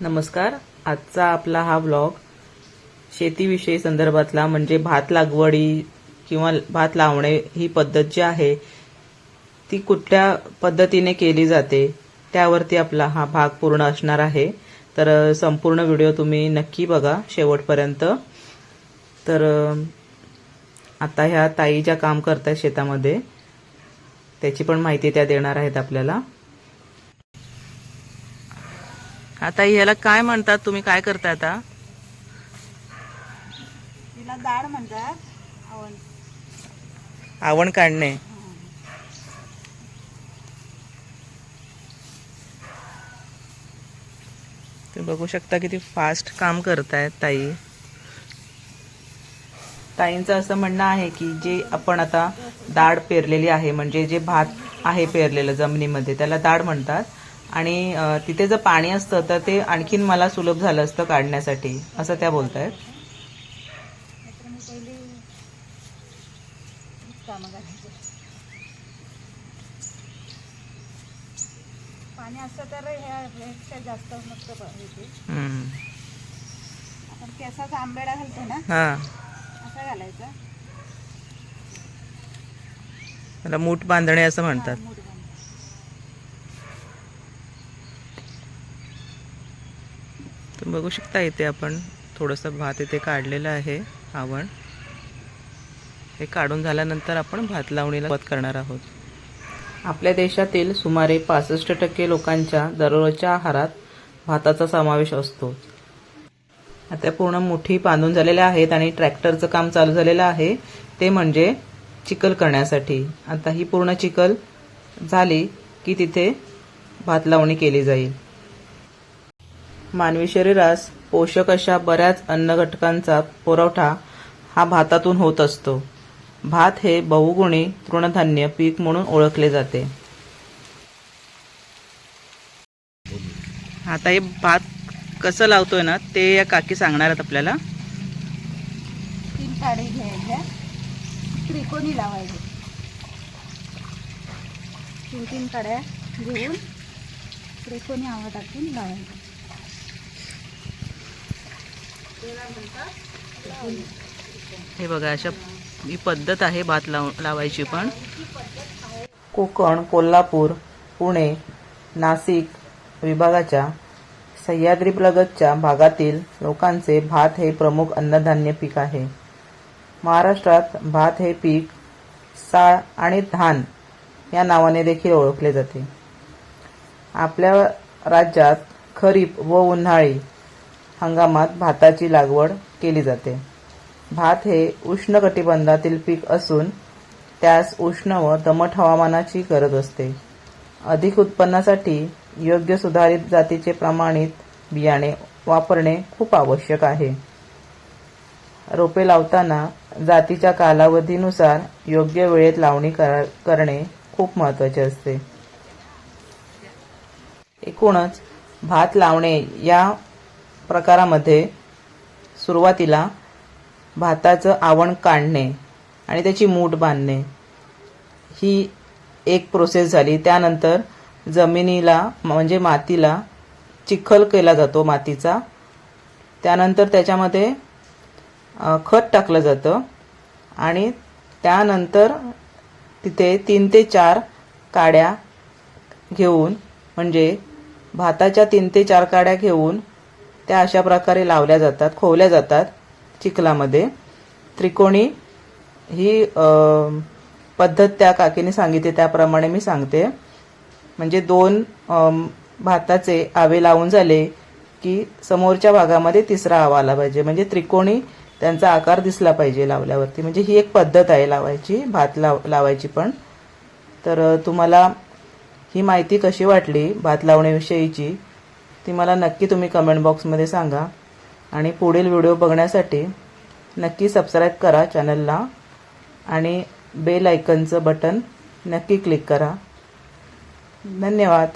नमस्कार. आजचा आपला हा ब्लॉग शेतीविषयी संदर्भातला म्हणजे भात लागवडी किंवा भात लावणे ही पद्धत जी आहे ती कुठल्या पद्धतीने केली जाते त्यावरती आपला हा भाग पूर्ण असणार आहे. तर संपूर्ण व्हिडिओ तुम्ही नक्की बघा शेवटपर्यंत. तर आता ह्या ताई ज्या काम करतायत शेतामध्ये त्याची पण माहिती त्या देणार आहेत आपल्याला. आता ह्याला काय म्हणतात तुम्ही काय करता आता? तिला डाळ म्हणतात आवण. आवण काढणे. तुम्ही बघू शकता किती फास्ट काम करतायत ताई. ताईंचं असं म्हणणं आहे की जे आपण आता दाढ पेरलेली आहे म्हणजे जे भात आहे पेरलेलं जमिनीमध्ये त्याला दाढ म्हणतात. आणि तिथे जर पाणी असतं तर ते आणखीन मला सुलभ झालं असतं काढण्यासाठी. असं त्या कामं करायची पाणी असतं तर ह्यापेक्षा जास्त मस्त पाहिजे हम्म. आपण केसाचा आंबेडा घालतो ना? हा. असा घालायचा. त्याला मूठ बांधणे असं म्हणतात हा, मूठ बांधून. तुम्ही बघू शकता इथे आपण थोडंसं भात इथे काढलेलं आहे आवण. हे काढून झाल्यानंतर आपण भात लावणीला सुरुवात करणार आहोत. आपल्या देशातील सुमारे पासष्ट टक्के लोकांच्या दररोजच्या आहारात भाताचा समावेश असतो. आता पूर्ण मुठी बांधून झालेल्या आहेत आणि ट्रॅक्टरचं काम चालू झालेलं आहे. ते म्हणजे चिखल करण्यासाठी. आता ही पूर्ण चिखल झाली की तिथे भात लावणी केली जाईल. मानवी शरीरास पोषक अशा बऱ्याच अन्न घटकांचा पुरवठा हा भातातून होत असतो. भात हे बहुगुणी तृणधान्य पीक म्हणून ओळखले जाते. आता हे भात कसं लावतोय ना ते या काकी सांगणार आहेत आपल्याला. तीन काडी घ्यायच्या त्रिकोणी लावायचे. तीन तीन काड्या घेऊन त्रिकोणी आवा टाकून लावायचे. हे बघा अशा ही पद्धत आहे भात लाव लावायची पण. कोकण कोल्हापूर पुणे नाशिक विभागाच्या सह्याद्रीलगतच्या भागातील लोकांचे भात हे प्रमुख अन्नधान्य पीक आहे. महाराष्ट्रात भात हे पीक साळ आणि धान या नावाने देखील ओळखले जाते. आपल्या राज्यात खरीप व उन्हाळी हंगामात भाताची लागवड केली जाते. भात हे उष्णकटिबंधातील पीक असून त्यास उष्ण व दमट हवामानाची गरज असते. अधिक उत्पन्नासाठी योग्य सुधारित जातीचे प्रमाणित बियाणे वापरणे खूप आवश्यक आहे. रोपे लावताना जातीच्या कालावधीनुसार योग्य वेळेत लावणी करा- करणे खूप महत्त्वाचे असते. एकूणच भात लावणे या प्रकारामध्ये सुरुवातीला भाताचं आवण काढणे आणि त्याची मूठ बांधणे. ही एक प्रोसेस झाली. त्यानंतर जमिनीला म्हणजे मातीला चिखल केला जातो मातीचा. त्यानंतर त्याच्यामध्ये खत टाकलं जातं आणि त्यानंतर तिथे तीन ते चार काड्या घेऊन म्हणजे भाताच्या तीन ते चार काड्या घेऊन त्या अशा प्रकारे लावल्या जातात खोवल्या जातात चिखलामध्ये. त्रिकोणी ही पद्धत त्या काकीने सांगितली त्याप्रमाणे मी सांगते. म्हणजे दोन भाताचे आवे लावून झाले की समोरच्या भागामध्ये तिसरा आवा आला पाहिजे. म्हणजे त्रिकोणी त्यांचा आकार दिसला पाहिजे लावल्यावरती. म्हणजे ही एक पद्धत आहे लावायची भात लाव लावायची पण. तर तुम्हाला ही माहिती कशी वाटली भात लावण्याविषयीची? ती मला नक्की तुम्ही कमेंट बॉक्समध्ये सांगा. आणि पुढील व्हिडिओ बघण्यासाठी नक्की सबस्क्राईब करा चॅनलला आणि बेल आयकनचं बटन नक्की क्लिक करा. धन्यवाद.